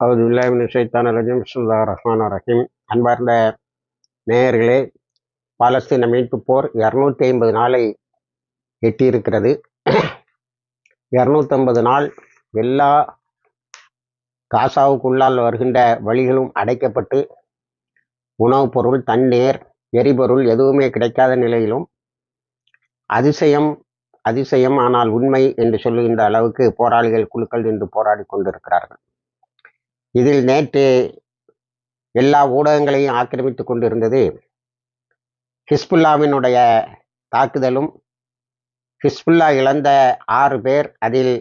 அவது இல்லாமின் சைத்தான ரஜீம் சுல்லா ரஹ்மான் ரஹீம் அன்பார்ந்த நேயர்களே பாலஸ்தீன மீட்பு போர் இரநூத்தி ஐம்பது நாளை எட்டியிருக்கிறது. இரநூத்தம்பது நாள் எல்லா காசாவுக்குள்ளால் வருகின்ற வழிகளும் அடைக்கப்பட்டு உணவுப் பொருள் தண்ணீர் எரிபொருள் எதுவுமே கிடைக்காத நிலையிலும் அதிசயம் அதிசயம் ஆனால் உண்மை என்று சொல்லுகின்ற அளவுக்கு போராளிகள் குழுக்கள் நின்று போராடி கொண்டிருக்கிறார்கள். இதில் நேற்று எல்லா ஊடகங்களையும் ஆக்கிரமித்து கொண்டிருந்தது ஹிஸ்புல்லாவினுடைய தாக்குதலும் ஹிஸ்புல்லா இழந்த ஆறு பேர் அதில்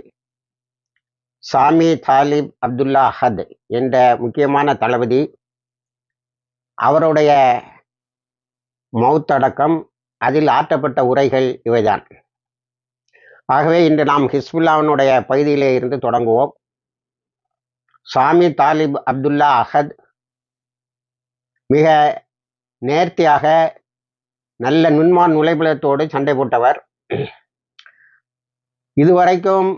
சாமி தாலிப் அப்துல்லா அஹத் என்ற முக்கியமான தளபதி அவருடைய மௌத்தடக்கம் அதில் ஆற்றப்பட்ட உரைகள் இவைதான். ஆகவே இன்று நாம் ஹிஸ்புல்லாவினுடைய பகுதியிலே இருந்து தொடங்குவோம். சாமி தாலிப் அப்துல்லா அகத் மிக நேர்த்தியாக நல்ல நுண்மான் நுழைபலத்தோடு சண்டை போட்டவர். இதுவரைக்கும்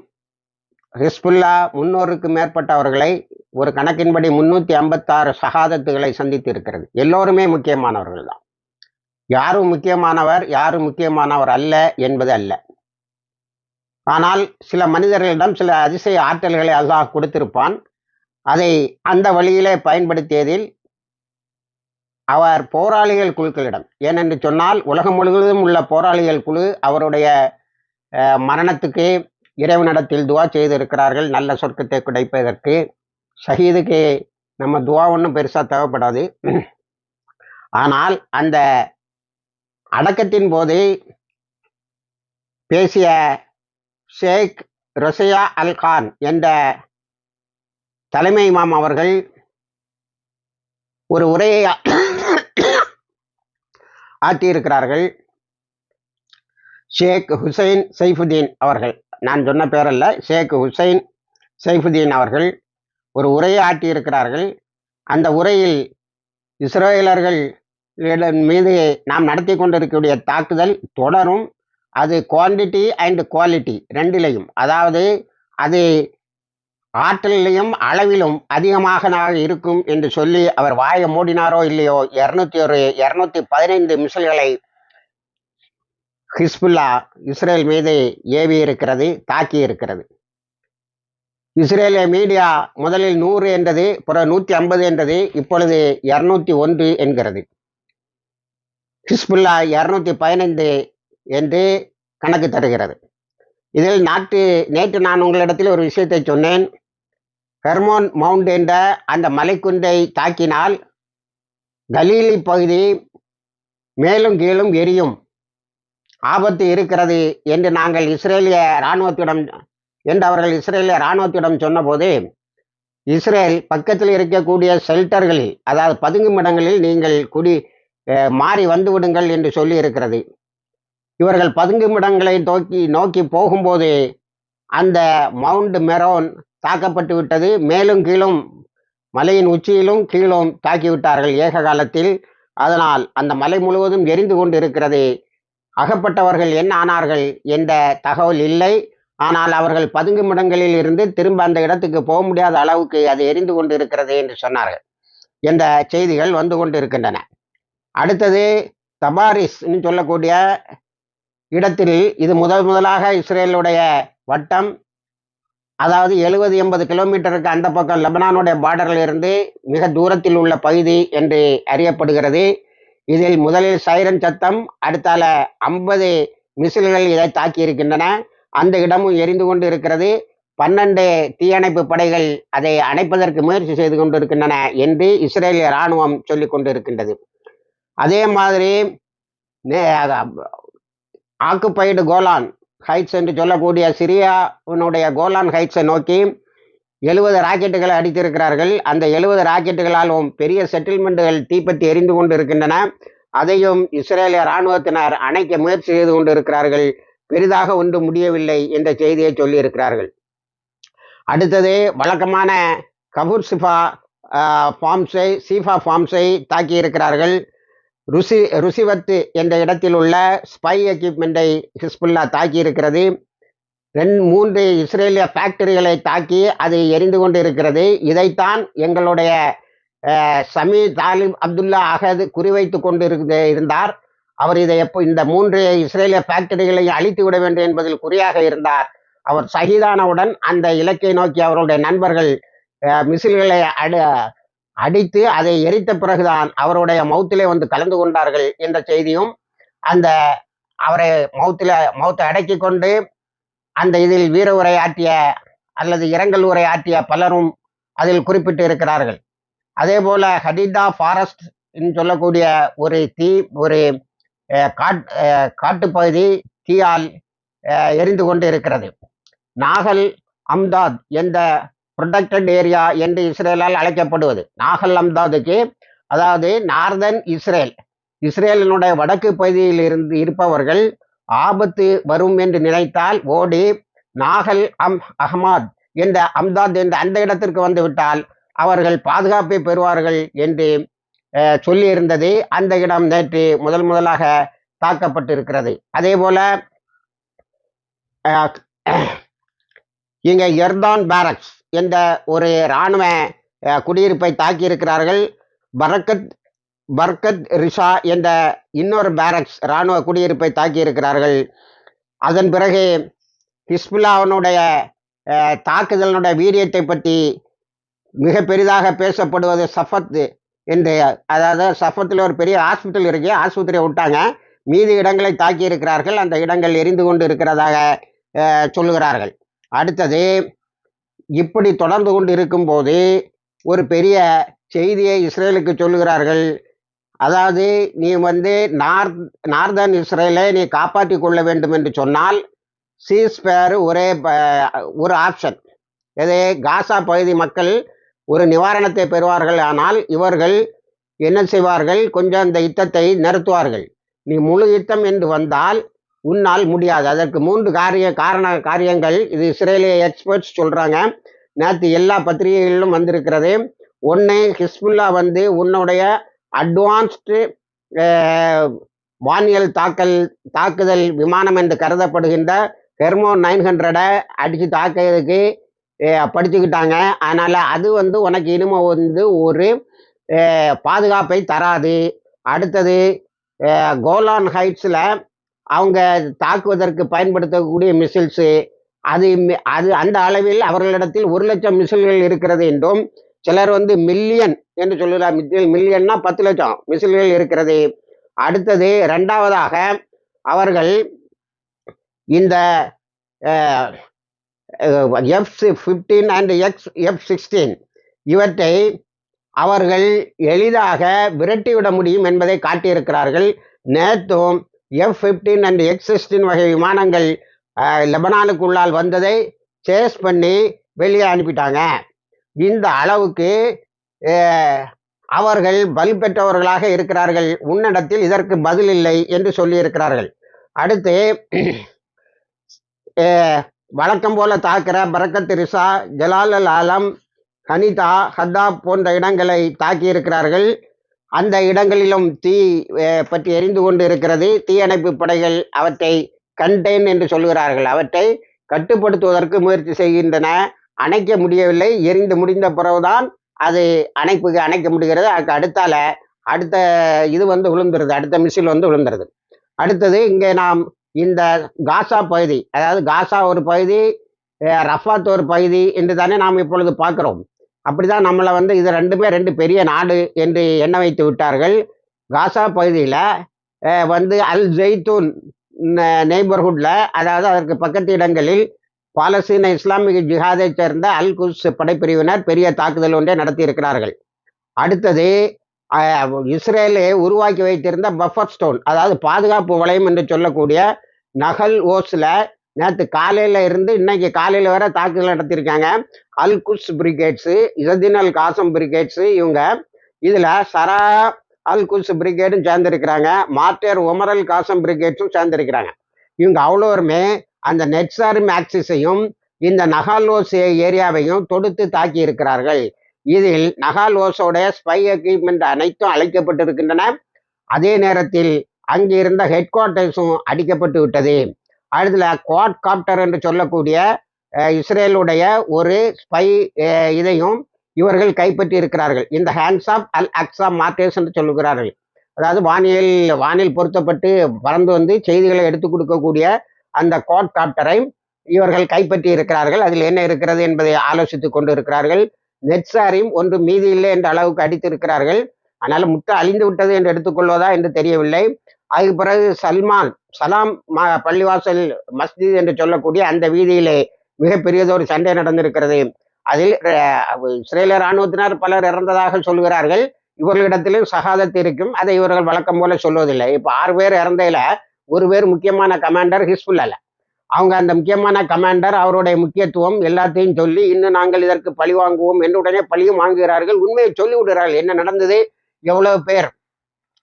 ஹிஸ்புல்லா முன்னூறுக்கு மேற்பட்டவர்களை ஒரு கணக்கின்படி முன்னூற்றி ஐம்பத்தாறு சகாதத்துகளை சந்தித்து இருக்கிறது எல்லோருமே முக்கியமானவர்கள் தான். யாரும் முக்கியமானவர் யாரும் முக்கியமானவர் அல்ல என்பது அல்ல. ஆனால் சில மனிதர்களிடம் சில அதிசய ஆற்றல்களை அல்லாஹ் கொடுத்திருப்பான். அதை அந்த வழியிலே பயன்படுத்தியதில் அவர் போராளிகள் குழுக்களிடம். ஏனென்று சொன்னால் உலகம் முழுவதும் உள்ள போராளிகள் குழு அவருடைய மரணத்துக்கு இறைவனிடத்தில் துவா செய்திருக்கிறார்கள். நல்ல சொர்க்கத்தை கிடைப்பதற்கு. ஷஹீதுக்கு நம்ம துவா ஒன்றும் பெருசாக தேவைப்படாது. ஆனால் அந்த அடக்கத்தின் போது பேசிய ஷேக் ரொசையா அல் கான் என்ற தலைமை இமாம் அவர்கள் ஒரு உரையை ஆற்றியிருக்கிறார்கள். ஷேக் ஹுசைன் சைஃபுதீன் அவர்கள். நான் சொன்ன பேரல்ல ஷேக் ஹுசைன் சைஃபுதீன் அவர்கள் ஒரு உரையை ஆற்றியிருக்கிறார்கள். அந்த உரையில் இஸ்ரேலர்கள் மீது நாம் நடத்தி கொண்டிருக்கக்கூடிய தாக்குதல் தொடரும். அது குவான்டிட்டி அண்ட் குவாலிட்டி ரெண்டிலையும். அதாவது அது ஆற்றலிலையும் அளவிலும் அதிகமாக இருக்கும் என்று சொல்லி அவர் வாயை மூடினாரோ இல்லையோ? இரநூத்தி ஒரு இரநூத்தி பதினைந்து மிசல்களை ஹிஸ்புல்லா இஸ்ரேல் மீது ஏவி இருக்கிறது தாக்கி இருக்கிறது இஸ்ரேலிய மீடியா முதலில் நூறு என்றது பிறகு நூற்றி ஐம்பது என்றது இப்பொழுது இரநூத்தி ஒன்று என்கிறது. ஹிஸ்புல்லா இரநூத்தி பதினைந்து என்று கணக்கு தருகிறது. இதில் நாட்டு நேற்று நான் உங்களிடத்தில் ஒரு விஷயத்தை சொன்னேன். ஹெர்மோன் மவுண்ட் என்ற அந்த மலைக்குன்றை தாக்கினால் கலீலி பகுதி மேலும் கீழும் எரியும். ஆபத்து இருக்கிறது என்று நாங்கள் இஸ்ரேலிய இராணுவத்திடம் என்று அவர்கள் இஸ்ரேலிய இராணுவத்திடம் சொன்னபோது இஸ்ரேல் பக்கத்தில் இருக்கக்கூடிய ஷெல்டர்களில் அதாவது பதுங்கும் இடங்களில் நீங்கள் குடி மாறி வந்து விடுங்கள் என்று சொல்லி இருக்கிறது இவர்கள் பதுங்கும் இடங்களை நோக்கி நோக்கி போகும்போது அந்த மவுண்ட் மெரோன் தாக்கப்பட்டு விட்டது. மேலும் கீழும் மலையின் உச்சியிலும் கீழும் தாக்கிவிட்டார்கள் ஏக காலத்தில் அதனால் அந்த மலை முழுவதும் எரிந்து கொண்டு இருக்கிறது அகப்பட்டவர்கள் என்ன ஆனார்கள் என்ற தகவல் இல்லை. ஆனால் அவர்கள் பதுங்கும் இடங்களில் இருந்து திரும்ப அந்த இடத்துக்கு போக முடியாத அளவுக்கு அது எரிந்து கொண்டு இருக்கிறது என்று சொன்னார்கள். என்ற செய்திகள் வந்து கொண்டு இருக்கின்றன அடுத்தது தபாரிஸ் சொல்லக்கூடிய இடத்தில் இது முதல் முதலாக இஸ்ரேலுடைய வட்டம் அதாவது எழுபது எண்பது கிலோமீட்டருக்கு அந்த பக்கம் லெபனானுடைய பார்டரில் இருந்து மிக தூரத்தில் உள்ள பகுதி என்று அறியப்படுகிறது. இதில் முதலில் சைரன் சத்தம் அடுத்தால ஐம்பது மிசில்கள் இதை தாக்கி இருக்கின்றன. அந்த இடமும் எரிந்து கொண்டு இருக்கிறது. பன்னெண்டு தீயணைப்பு படைகள் அதை அணைப்பதற்கு முயற்சி செய்து கொண்டிருக்கின்றன என்று இஸ்ரேலிய இராணுவம் சொல்லி கொண்டு இருக்கின்றது அதே மாதிரி ஆக்குப்பைடு கோலான் ஹைட்ஸ் என்று சொல்லக்கூடிய சிரியாவினுடைய கோலான் ஹைட்ஸை நோக்கி எழுபது ராக்கெட்டுகளை அடித்திருக்கிறார்கள். அந்த எழுபது ராக்கெட்டுகளாலும் பெரிய செட்டில்மெண்ட்டுகள் தீப்பற்றி எரிந்து கொண்டு இருக்கின்றன அதையும் இஸ்ரேலிய இராணுவத்தினர் அணைக்க முயற்சி செய்து கொண்டு இருக்கிறார்கள் பெரிதாக ஒன்று முடியவில்லை என்ற செய்தியை சொல்லியிருக்கிறார்கள். அடுத்தது வழக்கமான கபூர் சிஃபா ஃபார்ம்ஸை சீஃபா ஃபார்ம்ஸை தாக்கி இருக்கிறார்கள் ருசி ருசிவத்து என்ற இடத்தில் உள்ள ஸ்பை எக்யூப்மெண்ட்டை ஹிஸ்புல்லா தாக்கி இருக்கிறது ரெண்டு மூன்று இஸ்ரேலிய ஃபேக்டரிகளை தாக்கி அது எரிந்து கொண்டு இருக்கிறது இதைத்தான் எங்களுடைய சமி தாலிம் அப்துல்லா அகது குறிவைத்து கொண்டு இருந்தார். அவர் இதை எப்போ இந்த மூன்று இஸ்ரேலிய ஃபேக்டரிகளை அழித்து விட வேண்டும் என்பதில் குறியாக இருந்தார். அவர் சகிதானவுடன் அந்த இலக்கை நோக்கி அவருடைய நண்பர்கள் மிசில்களை அடு அடித்து அதை எரித்த பிறகுதான் அவருடைய மௌத்திலே வந்து கலந்து கொண்டார்கள் என்ற செய்தியும் அந்த அவரை மௌத்தில மௌத்தை அடக்கி கொண்டு அந்த இதில் வீர உரை ஆற்றிய அல்லது இரங்கல் உரை ஆற்றிய பலரும் அதில் குறிப்பிட்டு இருக்கிறார்கள். அதே போல ஹடிதா ஃபாரஸ்ட் சொல்லக்கூடிய ஒரு தீ ஒரு காட் காட்டுப்பகுதி தீயால் எரிந்து கொண்டு இருக்கிறது. நாகல் அம்தாத் என்ற ப்ரொடெக்டட் ஏரியா என்று இஸ்ரேலால் அழைக்கப்படுவது. நாகல் அம்தாதுக்கு அதாவது நார்தன் இஸ்ரேல். இஸ்ரேலினுடைய வடக்கு பகுதியில் இருந்து இருப்பவர்கள் ஆபத்து வரும் என்று நினைத்தால் ஓடி நாகல் அம் அஹ்மாத் என்ற அம்தாத் என்ற அந்த இடத்திற்கு வந்துவிட்டால் அவர்கள் பாதுகாப்பை பெறுவார்கள் என்று சொல்லியிருந்தது. அந்த இடம் நேற்று முதல் முதலாக தாக்கப்பட்டிருக்கிறது. அதே போல இங்கே எர்தான் பேரக்ஸ் என்ற ஒரு இராணுவ குடியிருப்பை தாக்கியிருக்கிறார்கள். பரக்கத் பர்கத் ரிஷா என்ற இன்னொரு பேரக்ஸ் இராணுவ குடியிருப்பை தாக்கியிருக்கிறார்கள். அதன் பிறகு ஹிஸ்புல்லாவினுடைய தாக்குதலினுடைய வீரியத்தை பற்றி மிக பெரிதாக பேசப்படுவது சஃபத் என்று அதாவது சஃபத்தில் ஒரு பெரிய ஹாஸ்பிட்டல் இருக்கு ஆஸ்பத்திரியை விட்டாங்க. மீதி இடங்களை தாக்கி இருக்கிறார்கள் அந்த இடங்கள் எரிந்து கொண்டு இருக்கிறதாக சொல்லுகிறார்கள். அடுத்தது இப்படி தொடர்ந்து கொண்டு இருக்கும்போது ஒரு பெரிய செய்தியை இஸ்ரேலுக்கு சொல்லுகிறார்கள். அதாவது நீ வந்து நார்த் நார்தன் இஸ்ரேலை நீ காப்பாற்றி கொள்ள வேண்டும் என்று சொன்னால் சீஸ்பேர் ஒரே ஒரு ஆப்ஷன் இதே காசா பகுதி மக்கள் ஒரு நிவாரணத்தை பெறுவார்கள். ஆனால் இவர்கள் என்ன செய்வார்கள்? கொஞ்சம் அந்த யுத்தத்தை நிறுத்துவார்கள். நீ முழு யுத்தம் என்று வந்தால் உன்னால் முடியாது. அதற்கு மூன்று காரிய காரண காரியங்கள். இது இஸ்ரேலிய எக்ஸ்பர்ட்ஸ் சொல்றாங்க. நேற்று எல்லா பத்திரிகைகளிலும் வந்திருக்கிறது. ஒன்று ஹிஸ்புல்லா வந்து உன்னுடைய அட்வான்ஸ்டு வானியல் தாக்கல் தாக்குதல் விமானம் என்று கருதப்படுகின்ற ஹெர்மோ நைன் ஹண்ட்ரடை அடித்து தாக்கிறதுக்கு படிச்சுக்கிட்டாங்க அதனால் அது வந்து உனக்கு இனிமே வந்து ஒரு பாதுகாப்பை தராது. அடுத்தது கோலான் ஹைட்ஸில் அவங்க தாக்குவதற்கு பயன்படுத்தக்கூடிய மிசில்ஸு அது மி- அது அந்த அளவில் அவர்களிடத்தில் ஒரு லட்சம் மிசில்கள் இருக்கிறது என்றும் சிலர் வந்து மில்லியன் என்று சொல்லுகிறார். மில்லியன் மில்லியன்னா பத்து லட்சம் மிசில்கள் இருக்கிறது. அடுத்தது ரெண்டாவதாக அவர்கள் இந்த F fifteen and X F sixteen இவற்றை அவர்கள் எளிதாக விரட்டிவிட முடியும் என்பதை காட்டியிருக்கிறார்கள். நேற்றும் F fifteen and X sixteen வகை விமானங்கள் லெபனானுக்குள்ளால் வந்ததை சேஸ் பண்ணி வெளியே அனுப்பிட்டாங்க. இந்த அளவுக்கு அவர்கள் பல் பெற்றவர்களாக இருக்கிறார்கள். உன்னிடத்தில் இதற்கு பதில் இல்லை என்று சொல்லியிருக்கிறார்கள். அடுத்து வழக்கம் போல தாக்கிற Birket Risha Jal al Alam Hanita Hattab போன்ற இடங்களை தாக்கியிருக்கிறார்கள். அந்த இடங்களிலும் தீ பற்றி எரிந்து கொண்டு இருக்கிறது தீயணைப்பு படைகள் அவற்றை கண்டெயின் என்று சொல்கிறார்கள். அவற்றை கட்டுப்படுத்துவதற்கு முயற்சி செய்கின்றன. அணைக்க முடியவில்லை. எரிந்து முடிந்த பிறகுதான் அது அணைப்புக்கு அணைக்க முடிகிறது. அதுக்கு அடுத்தால அடுத்த இது வந்து விழுந்துருது. அடுத்த மிசில் வந்து விழுந்துருது. அடுத்தது இங்கே நாம் இந்த காசா பகுதி அதாவது காசா ஒரு பகுதி ரஃபாத் ஒரு பகுதி என்று தானே நாம் இப்பொழுது பார்க்குறோம். அப்படிதான் நம்மளை வந்து இது ரெண்டுமே ரெண்டு பெரிய நாடு என்று எண்ண வைத்து விட்டார்கள். காசா பகுதியில் வந்து அல் ஜெய்தூன் நெய்பர்ஹுட்ல அதாவது அதற்கு பக்கத்து இடங்களில் பாலஸ்தீன இஸ்லாமிக ஜிஹாதைச் சேர்ந்த அல் குஸ் படைப்பிரிவினர் பெரிய தாக்குதல் ஒன்றை நடத்தியிருக்கிறார்கள். அடுத்தது இஸ்ரேலே உருவாக்கி வைத்திருந்த பஃபர் ஸ்டோன் அதாவது பாதுகாப்பு வளையம் என்று சொல்லக்கூடிய நகல் ஓஸில் நேற்று காலையில இருந்து இன்னைக்கு காலையில வரை தாக்குதல் நடத்தியிருக்காங்க. அல் குஸ் பிரிகேட்ஸு இசதின் அல் காசம் பிரிகேட்ஸு இவங்க. இதுல சரா அல் குஸ் பிரிகேடும் சேர்ந்திருக்கிறாங்க. Martyr Omar al காசம் பிரிகேட்ஸும் சேர்ந்திருக்கிறாங்க. இவங்க அவ்வளோருமே அந்த நெட்சார் மேக்சிஸையும் இந்த நகாலோஸ் ஏரியாவையும் தொடுத்து தாக்கி இருக்கிறார்கள் இதில் நகாலோஸோடைய ஸ்பை எக்யூப்மெண்ட் அனைத்தும் அழைக்கப்பட்டிருக்கின்றன. அதே நேரத்தில் அங்கிருந்த ஹெட் குவார்ட்டர்ஸும் அடிக்கப்பட்டு விட்டது. அடுத்துல குவாட் காப்டர் என்று சொல்லக்கூடிய இஸ்ரேலுடைய ஒரு ஸ்பை இதையும் இவர்கள் கைப்பற்றி இருக்கிறார்கள். இந்த hands off Al Aqsa martyrs என்று சொல்லுகிறார்கள். அதாவது வானியல் வானில் பொருத்தப்பட்டு பறந்து வந்து செய்திகளை எடுத்து கொடுக்கக்கூடிய அந்த குவாட் காப்டரை இவர்கள் கைப்பற்றி இருக்கிறார்கள். அதில் என்ன இருக்கிறது என்பதை ஆலோசித்துக் கொண்டு இருக்கிறார்கள். நெட்சாரையும் ஒன்று மீதி இல்லை என்ற அளவுக்கு அடித்து இருக்கிறார்கள் ஆனால் முட்டை அழிந்து விட்டது என்று எடுத்துக்கொள்வதா என்று தெரியவில்லை. அதுக்கு பிறகு சல்மான் சலாம் ம- பள்ளிவாசல் மஸ்ஜித் என்று சொல்லக்கூடிய அந்த வீதியிலே மிகப்பெரியதொரு சண்டை நடந்திருக்கிறது. அதில் அஹ், இஸ்ரேல இராணுவத்தினர் பலர் இறந்ததாக சொல்கிறார்கள். இவர்களிடத்திலும் சகாதத்து இருக்கும். அதை இவர்கள் வழக்கம் போல சொல்வதில்லை. இப்போ ஆறு பேர் இறந்தையில ஒரு பேர் முக்கியமான கமாண்டர் ஹிஸ்புல்லால அவங்க அந்த முக்கியமான கமாண்டர் அவருடைய முக்கியத்துவம் எல்லாத்தையும் சொல்லி இன்னும் நாங்கள் இதற்கு பழி வாங்குவோம் என்று உடனே பழியும் வாங்குகிறார்கள். உண்மையை சொல்லி விடுகிறார்கள் என்ன நடந்தது? எவ்வளவு பேர்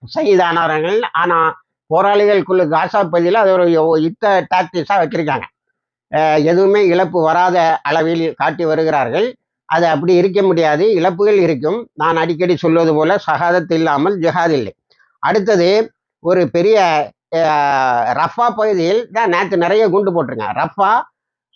சகிதானவர்கள். ஆனால் போராளிகளுக்குள்ள காசா பகுதியில் அது ஒரு யோ- யுத்த டாக்டிஸா வச்சிருக்காங்க. எதுவுமே இழப்பு வராத அளவில் காட்டி வருகிறார்கள். அது அப்படி இருக்க முடியாது. இழப்புகள் இருக்கும். நான் அடிக்கடி சொல்வது போல சகாதத் இல்லாமல் ஜிஹாத் இல்லை. அடுத்தது ஒரு பெரிய ரஃபா பகுதியில் தான் நேற்று நிறைய குண்டு போட்டிருக்கான் ரஃபா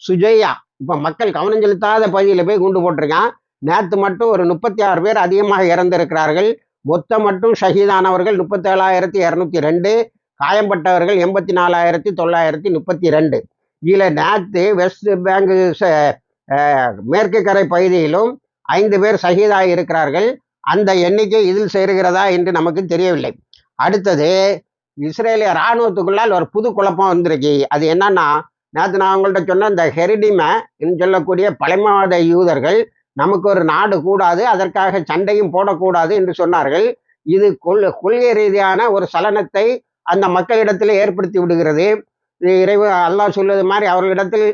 சுஜையா இப்போ மக்கள் கவனம் செலுத்தாத பகுதியில் போய் குண்டு போட்டிருக்கான். நேற்று மட்டும் ஒரு முப்பத்தி ஆறு பேர் அதிகமாக இறந்திருக்கிறார்கள். மொத்தம் மட்டும் ஷஹீதானவர்கள் முப்பத்தேழாயிரத்தி இரநூத்தி ரெண்டு காயம்பட்டவர்கள் எண்பத்தி நாலாயிரத்தி தொள்ளாயிரத்தி முப்பத்தி ரெண்டு. இதில் நேற்று வெஸ்ட் பேங்க் மேற்கு கரை பகுதியிலும் ஐந்து பேர் சகிதாக இருக்கிறார்கள். அந்த எண்ணிக்கை இதில் சேருகிறதா என்று நமக்கு தெரியவில்லை. அடுத்தது இஸ்ரேலிய இராணுவத்துக்குள்ளால் ஒரு புது குழப்பம் வந்திருக்கு. அது என்னன்னா நேற்று நான் உங்கள்கிட்ட சொன்ன இந்த ஹெரிடிமை சொல்லக்கூடிய பழமைவாத யூதர்கள் நமக்கு ஒரு நாடு கூடாது அதற்காக சண்டையும் போடக்கூடாது என்று சொன்னார்கள். இது கொள் கொள்கை ரீதியான ஒரு சலனத்தை அந்த மக்களிடத்தில் ஏற்படுத்தி விடுகிறது. இறைவு அல்லாஹ் சொல்வது மாதிரி அவர்களிடத்தில்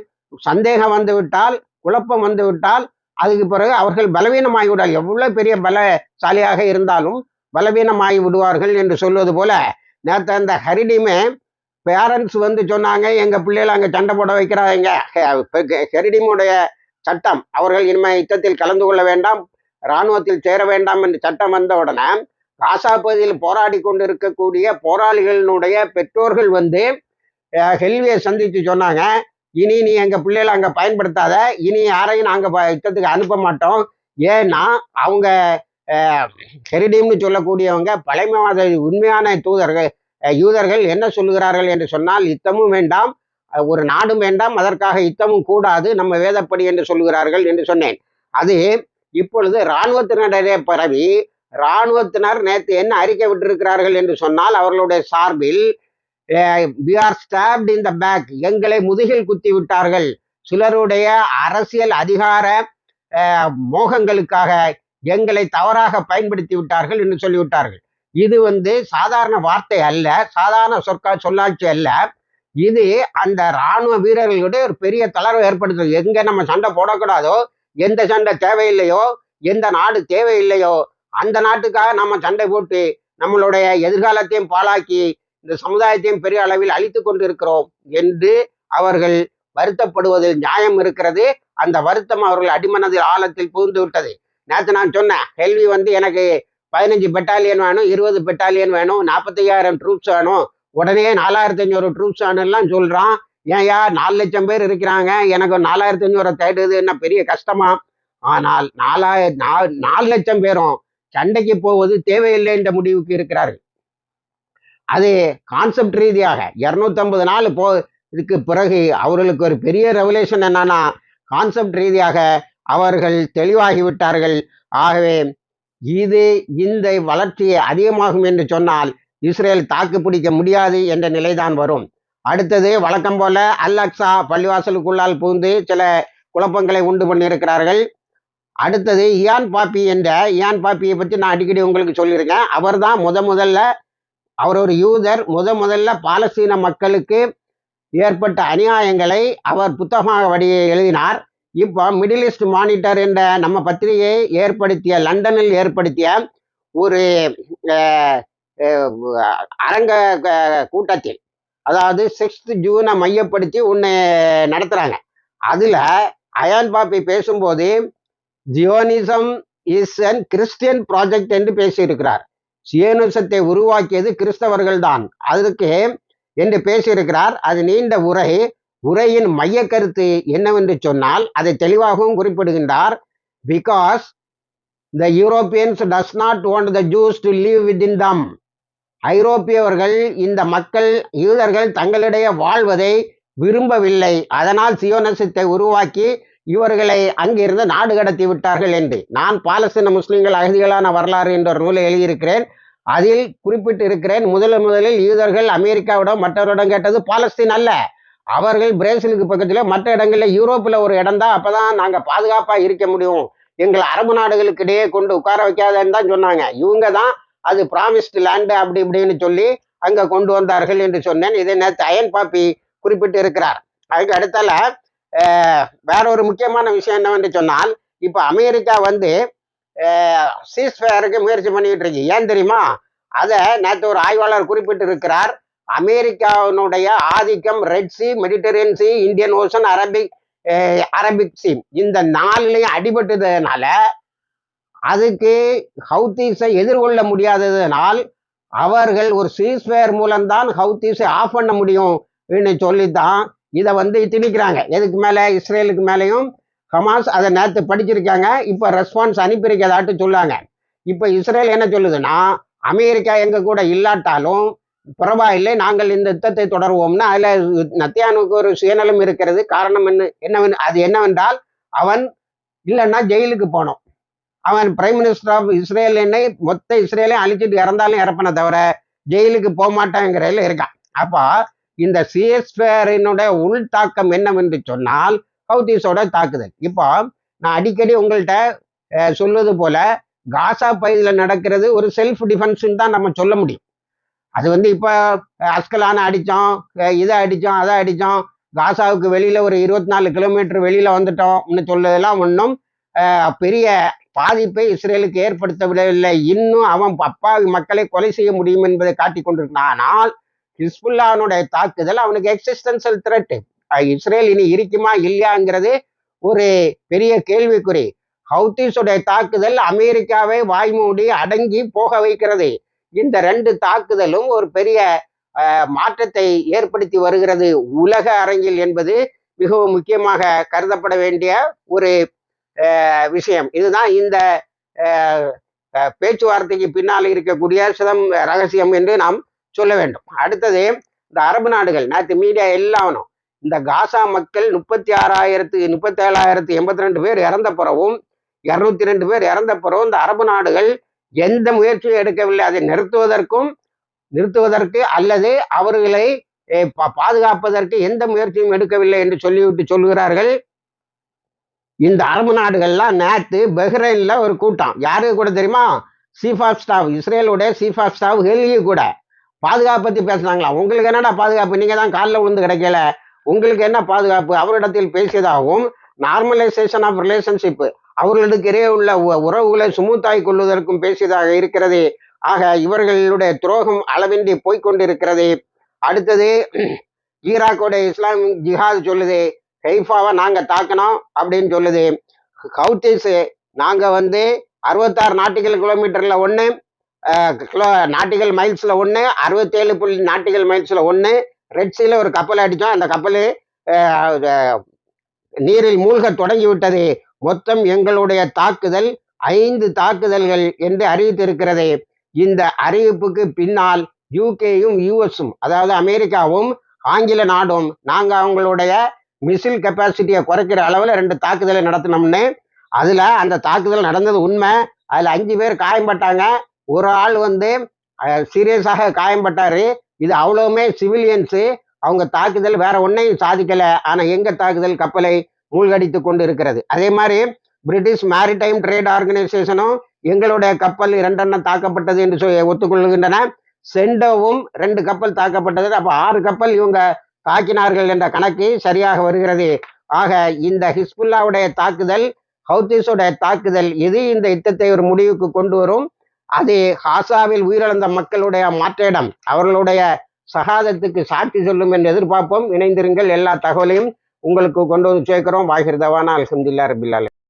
சந்தேகம் வந்துவிட்டால் குழப்பம் வந்துவிட்டால் அதுக்கு பிறகு அவர்கள் பலவீனமாகி விடால் எவ்வளவு பெரிய பலசாலியாக இருந்தாலும் பலவீனமாகி விடுவார்கள் என்று சொல்வது போல நேற்று அந்த ஹரிடிமே பேரண்ட்ஸ் வந்து சொன்னாங்க எங்க பிள்ளைகளை அங்கே சண்டை போட வைக்கிறாங்க. ஹெரிடிமுடைய சட்டம். அவர்கள் இனிமே யுத்தத்தில் கலந்து கொள்ள வேண்டாம். இராணுவத்தில் சேர வேண்டாம் என்று சட்டம் வந்தவுடனே காசா பகுதியில் போராடி கொண்டிருக்கக்கூடிய போராளிகளினுடைய பெற்றோர்கள் வந்து ஹெல்வியை சந்தித்து சொன்னாங்க. இனி நீ எங்க பிள்ளைகளை அங்கே பயன்படுத்தாத. இனி யாரையும் நாங்கள் ப- யுத்தத்துக்கு அனுப்ப மாட்டோம். ஏன்னா அவங்க ஹெரிடியம்னு சொல்லக்கூடியவங்க பழமைவாத உண்மையான தூதர்கள் யூதர்கள் என்ன சொல்லுகிறார்கள் என்று சொன்னால் யுத்தமும் வேண்டாம். ஒரு நாடும் வேண்டாம் அதற்காக யுத்தமும் கூடாது நம்ம வேதப்படி என்று சொல்லுகிறார்கள் என்று சொன்னேன். அது இப்பொழுது இராணுவத்தினரிடையே பரவி இராணுவத்தினர் நேற்று என்ன அறிக்கை விட்டிருக்கிறார்கள் என்று சொன்னால் அவர்களுடைய சார்பில் we are stabbed in the back எங்களை முதுகில் குத்தி விட்டார்கள். சிலருடைய அரசியல் அதிகார மோகங்களுக்காக எங்களை தவறாக பயன்படுத்தி விட்டார்கள் என்று சொல்லிவிட்டார்கள். இது வந்து சாதாரண வார்த்தை அல்ல சாதாரண சொற்கா சொல்லாட்சி அல்ல. இது அந்த ராணுவ வீரர்களுடைய ஒரு பெரிய தளர்வு ஏற்படுத்துது. எங்க நம்ம சண்டை போடக்கூடாதோ? எந்த சண்டை தேவையில்லையோ? எந்த நாடு தேவையில்லையோ? அந்த நாட்டுக்காக நம்ம சண்டை போட்டு நம்மளுடைய எதிர்காலத்தையும் பாழாக்கி இந்த சமுதாயத்தையும் பெரிய அளவில் அழித்து கொண்டிருக்கிறோம் என்று அவர்கள் வருத்தப்படுவதில் நியாயம் இருக்கிறது. அந்த வருத்தம் அவர்கள் அடிமனதில் ஆழத்தில் புகுந்து விட்டது. நேற்று நான் சொன்னேன் கேள்வி வந்து எனக்கு பதினஞ்சு பெட்டாலியன் வேணும் இருபது பெட்டாலியன் வேணும் நாற்பத்தையாயிரம் ட்ரூப்ஸ் வேணும். உடனே நாலாயிரத்தி ஐநூறு ட்ரூப்ஸ் ஆனெல்லாம் சொல்றான். ஏன்யா நாலு லட்சம் பேர் இருக்கிறாங்க. எனக்கு நாலாயிரத்தி ஐநூறு தேடுது. என்ன பெரிய கஷ்டமா? ஆனால் நாலாயிரம் நாலு லட்சம் பேரும் சண்டைக்கு போவது தேவையில்லை என்ற முடிவுக்கு இருக்கிறார்கள். அது கான்செப்ட் ரீதியாக இரநூத்தம்பது நாள் போ இதுக்கு பிறகு அவர்களுக்கு ஒரு பெரிய ரெவலேஷன் என்னன்னா கான்செப்ட் ரீதியாக அவர்கள் தெளிவாகிவிட்டார்கள் ஆகவே இது இந்த வளர்ச்சியை அதிகமாகும் என்று சொன்னால் இஸ்ரேல் தாக்கு பிடிக்க முடியாது என்ற நிலைதான் வரும். அடுத்தது வழக்கம் போல அல் அக்ஸா பள்ளிவாசலுக்குள்ளால் புகுந்து சில குழப்பங்களை உண்டு பண்ணியிருக்கிறார்கள். அடுத்தது இயான் பாப்பி என்ற இயான் பாப்பியை பற்றி நான் அடிக்கடி உங்களுக்கு சொல்லியிருக்கேன். அவர்தான் முத முதல்ல அவர் ஒரு யூதர் முத முதல்ல பாலஸ்தீன மக்களுக்கு ஏற்பட்ட அநியாயங்களை அவர் புத்தகமாக வடி எழுதினார். இப்போ மிடில் ஈஸ்ட் மானிட்டர் என்ற நம்ம பத்திரிகையை ஏற்படுத்திய லண்டனில் ஏற்படுத்திய ஒரு அரங்க கூட்டத்தில் அதாவது சிக்ஸ்த் ஜூனை மையப்படுத்தி ஒன்று நடத்துகிறாங்க அதில் அயான் பாப்பி பேசும்போது Zionism is an Christian project என்று பேசியிருக்கிறார். சியோனிசத்தை உருவாக்கியது கிறிஸ்தவர்கள் தான் அதுக்கு என்று பேசியிருக்கிறார். அது நீண்ட உரை. உரையின் மைய கருத்து என்னவென்று சொன்னால் அதை தெளிவாகவும் குறிப்பிடுகின்றார். Because the Europeans does not want the Jews to live within them ஐரோப்பியவர்கள் இந்த மக்கள் யூதர்கள் தங்களிடையே வாழ்வதை விரும்பவில்லை. அதனால் சியோனசத்தை உருவாக்கி இவர்களை அங்கிருந்து நாடு கடத்தி விட்டார்கள் என்று. நான் பாலஸ்தீன முஸ்லிம்கள் அகதிகளான வரலாறு என்ற ஒரு நூலை எழுதியிருக்கிறேன். அதில் குறிப்பிட்டு இருக்கிறேன் முதல் முதலில் யூதர்கள் அமெரிக்காவிடம் மற்றவரிடம் கேட்டது பாலஸ்தீன் அல்ல. அவர்கள் பிரேசிலுக்கு பக்கத்தில் மற்ற இடங்களில் யூரோப்பில் ஒரு இடம் தான். அப்பதான் நாங்கள் பாதுகாப்பாக இருக்க முடியும். எங்களை அரபு நாடுகளுக்கு இடையே கொண்டு உட்கார வைக்காதன்னு தான் சொன்னாங்க. இவங்க தான் அது ப்ராமிஸ்டு லேண்டு அப்படி இப்படின்னு சொல்லி அங்கே கொண்டு வந்தார்கள் என்று சொன்னேன். இதை நேற்று அயன் பாப்பி குறிப்பிட்டு இருக்கிறார். அதுக்கு அடுத்தால வேற ஒரு முக்கியமான விஷயம் என்னவென்று சொன்னால் இப்போ அமெரிக்கா வந்து சீஸ்ஃபயருக்கு முயற்சி பண்ணிட்டு இருக்கு. ஏன் தெரியுமா? அதை நேற்று ஒரு ஆய்வாளர் குறிப்பிட்டு இருக்கிறார். அமெரிக்காவினுடைய ஆதிக்கம் Red Sea Mediterranean Sea Indian Ocean Arabic Arabic Sea இந்த நாலுலையும் அடிபட்டதுனால அதுக்கு ஹவுத்தீஸை எதிர்கொள்ள முடியாததுனால் அவர்கள் ஒரு சீஸ்வேர் மூலம்தான் ஹவுத்தீஸை ஆஃப் பண்ண முடியும் சொல்லி சொல்லித்தான் இதை வந்து திணிக்கிறாங்க. எதுக்கு மேலே? இஸ்ரேலுக்கு மேலேயும் ஹமாஸ் அதை நேற்று படிச்சிருக்காங்க. இப்போ ரெஸ்பான்ஸ் அனுப்பியிருக்கதாட்டு சொல்லாங்க. இப்போ இஸ்ரேல் என்ன சொல்லுதுன்னா அமெரிக்கா எங்கள் கூட இல்லாட்டாலும் பரவாயில்லை நாங்கள் இந்த யுத்தத்தை தொடர்வோம்னா அதில் நத்தியானுக்கு ஒரு சுயநலம் இருக்கிறது. காரணம் என்ன? என்னவென் அது என்னவென்றால் அவன் இல்லைன்னா ஜெயிலுக்கு போனோம். அவன் பிரைம் மினிஸ்டர் ஆஃப் இஸ்ரேல் என்னை மொத்த இஸ்ரேலையும் அழிச்சிட்டு இறந்தாலும் இறப்பன தவிர ஜெயிலுக்கு போக மாட்டாங்கிறதுல இருக்கான். அப்போ இந்த சிஎஸ்பிஆரினுடைய உள் தாக்கம் என்னவென்று சொன்னால் ஹவுதீஸோட தாக்குதல். இப்போ நான் அடிக்கடி உங்கள்கிட்ட சொல்வது போல காசா பகுதியில் நடக்கிறது ஒரு செல்ஃப் டிஃபென்ஸ்ன்னு தான் நம்ம சொல்ல முடியும். அது வந்து இப்போ அஸ்கலான அடித்தோம் இதை அடித்தோம் அதை அடித்தோம் காசாவுக்கு வெளியில் ஒரு இருபத்தி நாலு கிலோமீட்டர் வெளியில் வந்துட்டோம்னு சொல்லதெல்லாம் ஒன்றும் பெரிய பாதிப்பை இஸ்ரேலுக்கு ஏற்படுத்தவிடவில்லை இன்னும் அவன் அப்பாவி மக்களை கொலை செய்ய முடியும் என்பதை காட்டி கொண்டிருக்கிறான். ஆனால் ஹிஸ்புல்லானுடைய தாக்குதல் அவனுக்கு எக்ஸிஸ்டன்சியல் த்ரெட் இஸ்ரேல் இனி இருக்குமா இல்லையாங்கிறது ஒரு பெரிய கேள்விக்குறி. ஹவுத்தீஸுடைய தாக்குதல் அமெரிக்காவை வாய்மூடி அடங்கி போக வைக்கிறது. இந்த ரெண்டு தாக்குதலும் ஒரு பெரிய மாற்றத்தை ஏற்படுத்தி வருகிறது. உலக அரங்கில் என்பது மிகவும் முக்கியமாக கருதப்பட வேண்டிய ஒரு விஷயம். இதுதான் இந்த பேச்சுவார்த்தைக்கு பின்னால் இருக்கக்கூடிய சிதம் ரகசியம் என்று நாம் சொல்ல வேண்டும். அடுத்தது இந்த அரபு நாடுகள் நேற்று மீடியா எல்லாம் இந்த காசா மக்கள் முப்பத்தி ஆறாயிரத்து முப்பத்தி ஏழாயிரத்து எண்பத்தி ரெண்டு பேர் இறந்த பிறவும் இரநூத்தி ரெண்டு பேர் இறந்த பிறவும் இந்த அரபு நாடுகள் எந்த முயற்சியும் எடுக்கவில்லை. அதை நிறுத்துவதற்கும் நிறுத்துவதற்கு அல்லது அவர்களை பா- பாதுகாப்பதற்கு எந்த முயற்சியும் எடுக்கவில்லை என்று சொல்லிவிட்டு சொல்கிறார்கள். இந்த அரபு நாடுகள்லாம் நேற்று பஹ்ரைனில் ஒரு கூட்டம். யாரு கூட தெரியுமா? சீஃப் ஆஃப் ஸ்டாஃப் இஸ்ரேலுடைய சீஃப் ஆஃப் ஸ்டாஃப் ஹெல்கி கூட. பாதுகாப்பு பற்றி பேசுனாங்களா? உங்களுக்கு என்னடா பாதுகாப்பு? நீங்கள் தான் காலில் விழுந்து கிடைக்கல. உங்களுக்கு என்ன பாதுகாப்பு? அவரிடத்தில் பேசியதாகவும் நார்மலைசேஷன் ஆஃப் ரிலேஷன்ஷிப் அவர்களுக்கிடையே உள்ள உ- உறவுகளை சுமூத்தாய் கொள்வதற்கும் பேசியதாக இருக்கிறது. ஆக இவர்களுடைய துரோகம் அளவின்றி போய்கொண்டிருக்கிறது அடுத்தது ஈராக்கோடைய இஸ்லாமிக் ஜிஹாத் சொல்லுது. கைஃபாவை நாங்கள் தாக்கணும் அப்படின்னு சொல்லுது. ஹவுத்திஸ் நாங்கள் வந்து அறுபத்தாறு நாட்டிகள் கிலோமீட்டரில் ஒன்று கிலோ நாட்டிகள் மைல்ஸில் ஒன்று அறுபத்தேழு புள்ளி நாட்டிகள் மைல்ஸில் ஒன்று ரெட்ஸில் ஒரு கப்பல் அடித்தோம் அந்த கப்பல் நீரில் மூழ்க தொடங்கி விட்டது. மொத்தம் எங்களுடைய தாக்குதல் ஐந்து தாக்குதல்கள் என்று அறிவித்திருக்கிறது. இந்த அறிவிப்புக்கு பின்னால் யூகேயும் யூஎஸும் அதாவது அமெரிக்காவும் ஆங்கில நாடும் நாங்கள் அவங்களுடைய மிசில் கெப்பாசிட்டியை குறைக்கிற அளவில் ரெண்டு தாக்குதலை நடத்தினோம்னு. அதில் அந்த தாக்குதல் நடந்தது உண்மை. அதில் அஞ்சு பேர் காயம்பட்டாங்க ஒரு ஆள் வந்து சீரியஸாக காயம்பட்டாரு இது அவ்வளவுமே சிவிலியன்ஸு. அவங்க தாக்குதல் வேற ஒன்றையும் சாதிக்கலை. ஆனால் எங்கள் தாக்குதல் கப்பலை மூழ்கடித்து கொண்டு இருக்கிறது அதே மாதிரி பிரிட்டிஷ் மேரிடைம் ட்ரேட் ஆர்கனைசேஷனும் எங்களுடைய கப்பல் இரண்டெண்ணம் தாக்கப்பட்டது என்று சொல்லி ஒத்துக்கொள்கின்றன. செண்டோவும் ரெண்டு கப்பல் தாக்கப்பட்டது. அப்போ ஆறு கப்பல் இவங்க தாக்கினார்கள் என்ற கணக்கு சரியாக வருகிறது. ஆக இந்த ஹிஸ்புல்லாவுடைய தாக்குதல் ஹவுத்திஸுடைய தாக்குதல் எது இந்த யுத்தத்தை ஒரு முடிவுக்கு கொண்டு வரும்? அது ஹாசாவில் உயிரிழந்த மக்களுடைய மாற்றிடம் அவர்களுடைய சகாதத்துக்கு சாட்சி சொல்லும் என்று எதிர்பார்ப்போம். இணைந்திருங்கள் எல்லா தகவலையும் உங்களுக்கு கொண்டு வந்து சேர்க்கிறோம். வாகிர்தவானா அலமதுல்லா ரபில்லாலே